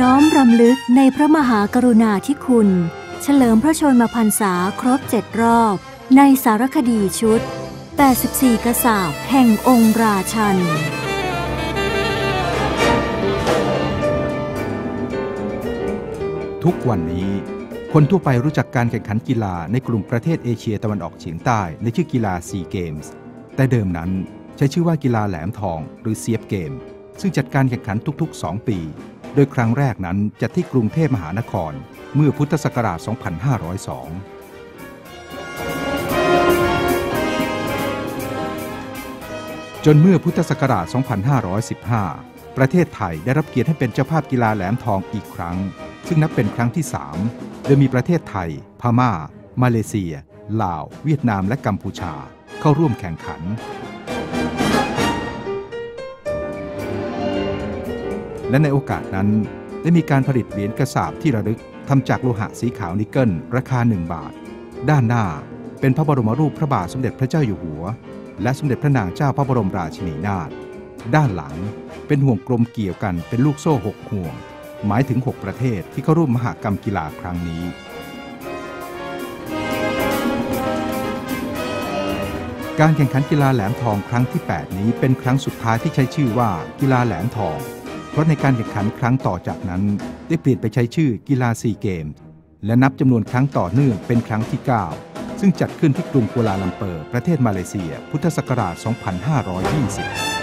น้อมรำลึกในพระมหากรุณาธิคุณ เฉลิมพระชนมพรรษาครบเจ็ดรอบ ในสารคดีชุด 84 กษาบแห่งองค์ราชันทุกวันนี้ คนทั่วไปรู้จักการแข่งขันกีฬาในกลุ่มประเทศเอเชียตะวันออกเฉียงใต้ในชื่อกีฬาซีเกมส์แต่เดิมนั้นใช้ชื่อว่ากีฬาแหลมทองหรือเซียบเกม ซึ่งจัดการแข่งขันทุกๆ 2 ปี โดยครั้งแรกนั้นจัดที่กรุงเทพมหานครเมื่อพุทธศักราช 2502จนเมื่อพุทธศักราช 2515 ประเทศไทยได้รับเกียรติให้เป็นเจ้าภาพกีฬาแหลมทองอีกครั้ง ซึ่งนับเป็นครั้งที่ 3 โดยมีประเทศไทย พม่า มาเลเซีย ลาว เวียดนาม และกัมพูชา เข้าร่วมแข่งขัน และในโอกาสนั้น ได้มีการผลิตเหรียญกระสาบที่ระลึกทำจากโลหะสีขาวนิกเกิล ราคา 1 บาท ด้านหน้าเป็นพระบรมรูปพระบาทสมเด็จพระเจ้าอยู่หัว และสมเด็จพระนางเจ้าพระบรมราชินีนาถด้านหลังเป็นห่วงกลมเกี่ยวกันเป็นลูกโซ่6ห่วง หมายถึง 6 ประเทศที่เข้าร่วมมหากรรมกีฬาครั้งนี้ การแข่งขันกีฬาแหลมทองครั้งที่ 8 นี้เป็นครั้งสุดท้ายที่ใช้ชื่อว่ากีฬาแหลมทอง เพราะในการแข่งขันครั้งต่อจากนั้น ได้เปลี่ยนไปใช้ชื่อกีฬาซีเกมส์และนับจำนวนครั้งต่อเนื่องเป็นครั้งที่ 9 ซึ่งจัดขึ้นที่กรุงกัวลาลัมเปอร์ ประเทศมาเลเซีย พุทธศักราช 2520